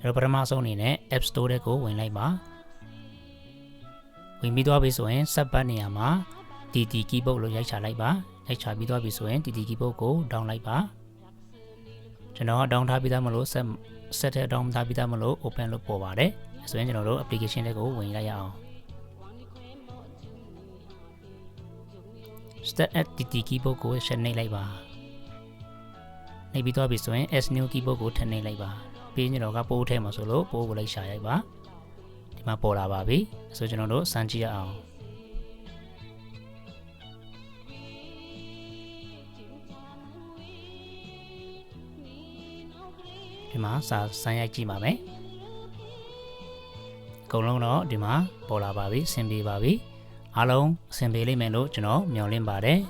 အဲ့တော့ပထမဆုံးအနေနဲ့ App Store ထဲကိုဝင်လိုက်ပါဝင်ပြီးသွားပြီဆိုရင် Sub ဘတ်နေရာမှာ TT keyboard လို့ရိုက်ချလိုက်ပါရိုက်ချပြီးသွားပြီဆိုရင် TT keyboard ကို down လိုက်ပါကျွန်တော်က down ထားပြီးသားမလို့ set set ထဲ down ထားပြီးသားမလို့ open လို့ပေါ်ပါတယ်ဆိုရင်ကျွန်တော်တို့ application တွေကိုဝင်လိုက်ရအောင် start at TT keyboard ကိုရှင်းနေလိုက်ပါနေပြီးသွားပြီဆိုရင် S new keyboard ကိုထည့်နေလိုက်ပါ ပြီးရင်ကျွန်တော်ကပိုးထဲမှာဆိုလို့ပိုးကိုလိုက်ရှာရိုက်ပါဒီမှာပေါ်လာပါပြီဆိုကျွန်တော်တို့စမ်းကြည့်ရအောင်ဒီမှာစာစမ်းရိုက်ကြည့်ပါမယ်အကုန်လုံးတော့ဒီမှာပေါ်လာပါပြီဆင်ပြေပါပြီအားလုံးအဆင်ပြေလိမ့်မယ်လို့ကျွန်တော်မျှော်လင့်ပါတယ်